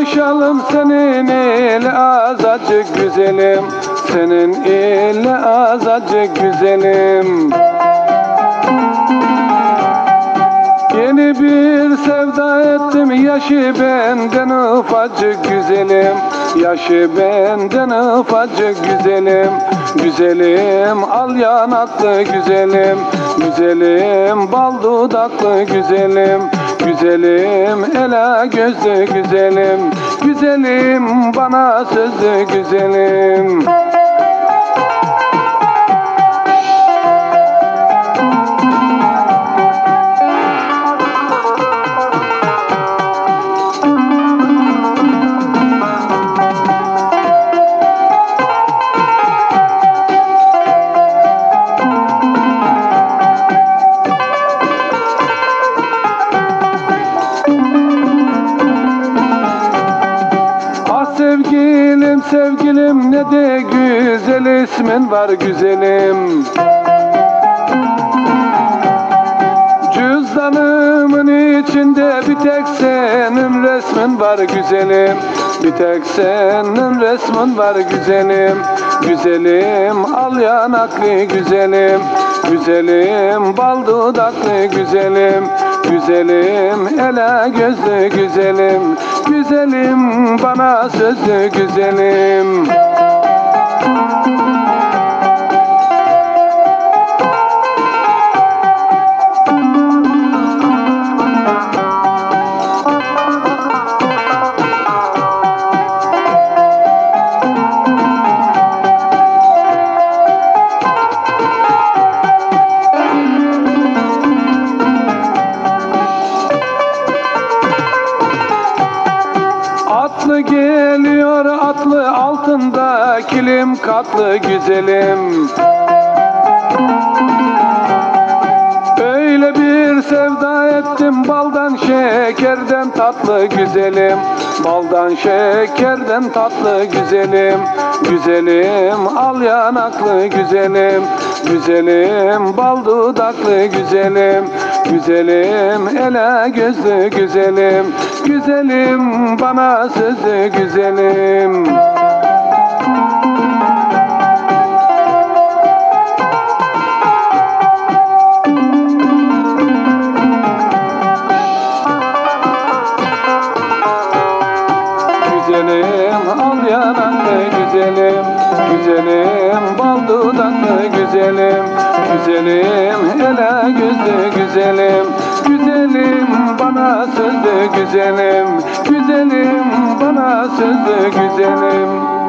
Kavuşalım senin ile azacık güzelim. Senin ile azacık güzelim. Yeni bir sevda ettim yaşı benden ufacık güzelim. Yaşı benden ufacık güzelim. Güzelim al yanaklı güzelim. Güzelim bal dudaklı güzelim. Güzelim ela gözlü güzelim. Güzelim bana sözlü güzelim sevgilim ne de güzel ismin var güzelim. Cüzdanımın içinde bir tek senin resmin var güzelim. Bir tek senin resmin var güzelim. Güzelim al yanaklı güzelim. Güzelim bal dudaklı güzelim Güzelim ela gözlü güzelim. Güzelim bana sözlü güzelim. Atlı altında kilim katlı güzelim. Öyle bir sevda ettim baldan şekerden tatlı güzelim. Baldan şekerden tatlı güzelim. Güzelim al yanaklı güzelim. Güzelim bal dudaklı güzelim. Güzelim ela gözlü güzelim. Güzelim bana sözlü güzelim Güzelim al yanaklı güzelim. Güzelim bal dudaklı güzelim. Güzelim ela gözlü güzelim. Güzelim bana sözlü güzelim. Güzelim bana sözlü güzelim